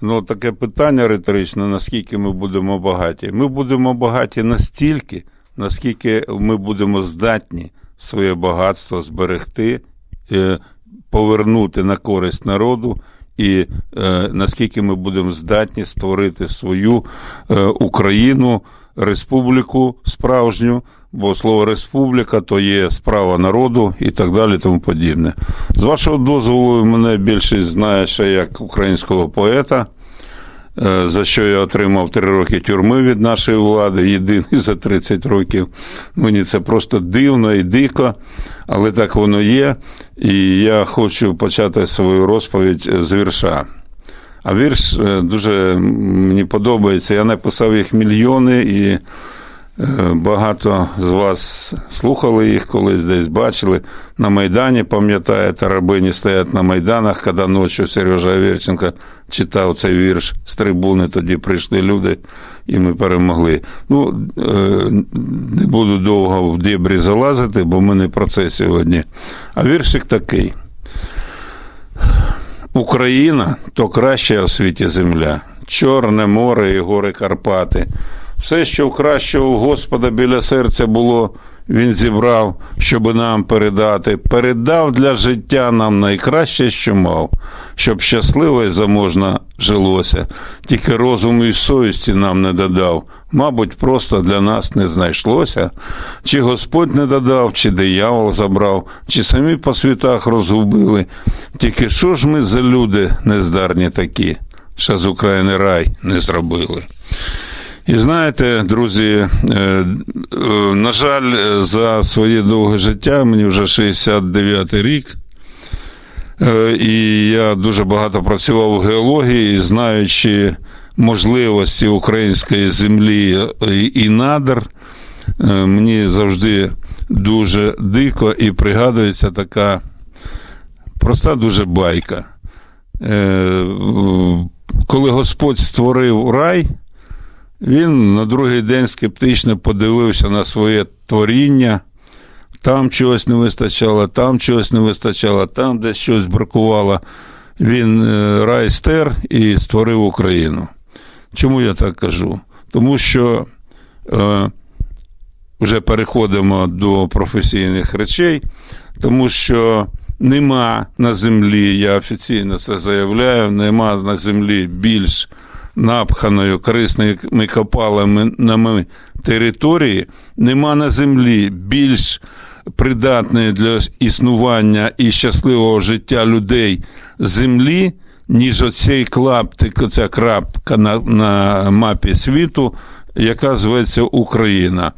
Ну, таке питання риторичне, наскільки ми будемо багаті. Ми будемо багаті настільки, наскільки ми будемо здатні своє багатство зберегти, е, повернути на користь народу, і е, наскільки ми будемо здатні створити свою е, Україну, республіку справжню, бо слово республіка то є справа народу і так далі, тому подібне. З вашого дозволу, мене більшість знає ще як українського поета. Е, За що я отримав три роки тюрми від нашої влади, єдиний за 30 років. Мені це просто дивно і дико, але так воно є. І я хочу почати свою розповідь з вірша. А вірш е, дуже мені подобається. Я написав їх мільйони, і багато з вас слухали їх колись десь бачили. На Майдані, пам'ятаєте, рабині стоять на Майданах, коли ночі Сережа Аверченко читав цей вірш з трибуни, тоді прийшли люди, і ми перемогли. Ну, е, не буду довго в дебрі залазити, бо ми не про це сьогодні. А віршик такий. Україна то краща у світі земля, Чорне море і гори Карпати. Все, що кращого у Господа біля серця було, він зібрав, щоб нам передати. Передав для життя нам найкраще, що мав, щоб щасливо і заможна жилося. Тільки розуму і совісті нам не додав. Мабуть, просто для нас не знайшлося. Чи Господь не додав, чи диявол забрав, чи самі по світах розгубили. Тільки що ж ми за люди нездарні такі, що з України рай не зробили. І знаєте, друзі, е, е, на жаль, е, за своє довге життя, мені вже 69 рік, і я дуже багато працював у геології, знаючи можливості української землі і- надр, мені завжди дуже дико і пригадується така проста дуже байка. Коли Господь створив рай, він на другий день скептично подивився на своє творіння. Там чогось не вистачало, там чогось не вистачало, там десь щось бракувало. Він е, рай стер і створив Україну. Чому я так кажу? Тому що е, вже переходимо до професійних речей, тому що нема на землі, я офіційно це заявляю, нема на землі більш напханої корисними копалами території, нема на землі більш придатної для існування і щасливого життя людей землі, ніж оцей клаптик, оця крапка на, на мапі світу, яка зветься Україна.